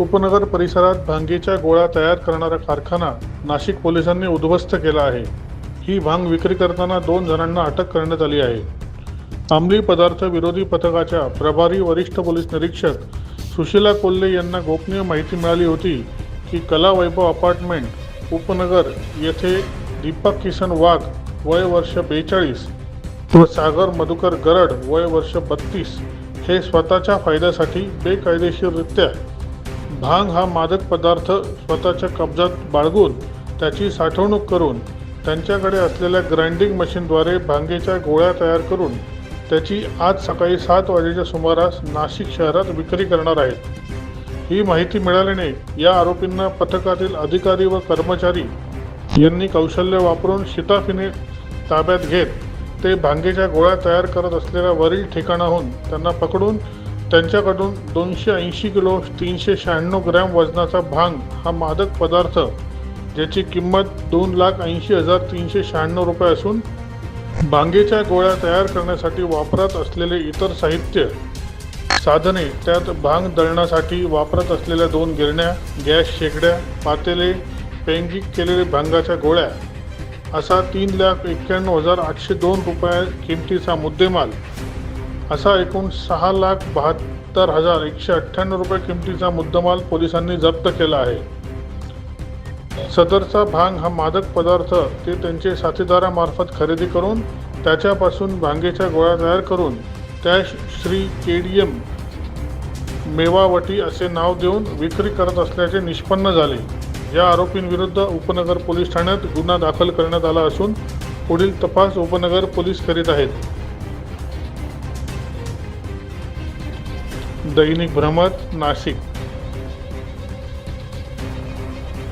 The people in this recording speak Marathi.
उपनगर परिसरात भांगेच्या गोळा तयार करणारा कारखाना नाशिक पोलिसांनी उद्ध्वस्त केला आहे. ही भांग विक्री करताना दोन जणांना अटक करण्यात आली आहे. अंमली पदार्थ विरोधी पथकाच्या प्रभारी वरिष्ठ पोलीस निरीक्षक सुशीला कोल्हे यांना गोपनीय माहिती मिळाली होती की कला वैभव अपार्टमेंट उपनगर येथे दीपक किसन वाघ वय वर्ष बेचाळीस व सागर मधुकर गरड वय वर्ष बत्तीस हे स्वतःच्या फायद्यासाठी बेकायदेशीररित्या भांग हा मादक पदार्थ स्वतःच्या कब्जात बाळगून त्याची साठवणूक करून त्यांच्याकडे असलेल्या ग्राइंडिंग मशीनद्वारे भांगेच्या गोळ्या तयार करून त्याची आज सकाळी सात वाजेच्या सुमारास नाशिक शहरात विक्री करणार आहेत. ही माहिती मिळाल्याने या आरोपींना पथकातील अधिकारी व कर्मचारी यांनी कौशल्य वापरून शिताफीने ताब्यात घेत ते भांगेच्या गोळ्या तयार करत असलेल्या वरील ठिकाणाहून त्यांना पकडून त्यांच्याकडून दोनशे ऐंशी किलो तीनशे शहाण्णव ग्रॅम वजनाचा भांग हा मादक पदार्थ ज्याची किंमत दोन लाख ऐंशी हजार तीनशे शहाण्णव रुपये असून भांगेच्या गोळ्या तयार करण्यासाठी वापरात असलेले इतर साहित्य साधने त्यात भांग दळण्यासाठी वापरत असलेल्या दोन गिरण्या गॅस शेगड्या पातेले पेंगिक केलेले भांगाच्या गोळ्या असा तीन लाख एक्क्याण्णव हजार आठशे दोन रुपये किमतीचा मुद्देमाल असा एकूण सहा लाख बहात्तर हजार एकशे अठ्ठ्याण्णव रुपये किमतीचा मुद्देमाल पोलिसांनी जप्त केला आहे. सदरचा भांग हा मादक पदार्थ ते त्यांचे साथीदारामार्फत खरेदी करून त्याच्यापासून भांगेच्या गोळ्या तयार करून त्या श्री के डी एम मेवावटी असे नाव देऊन विक्री करत असल्याचे निष्पन्न झाले. या आरोपींविरुद्ध उपनगर पोलीस ठाण्यात गुन्हा दाखल करण्यात आला असून पुढील तपास उपनगर पोलीस करीत आहेत. दैनिक भ्रमत नाशिक.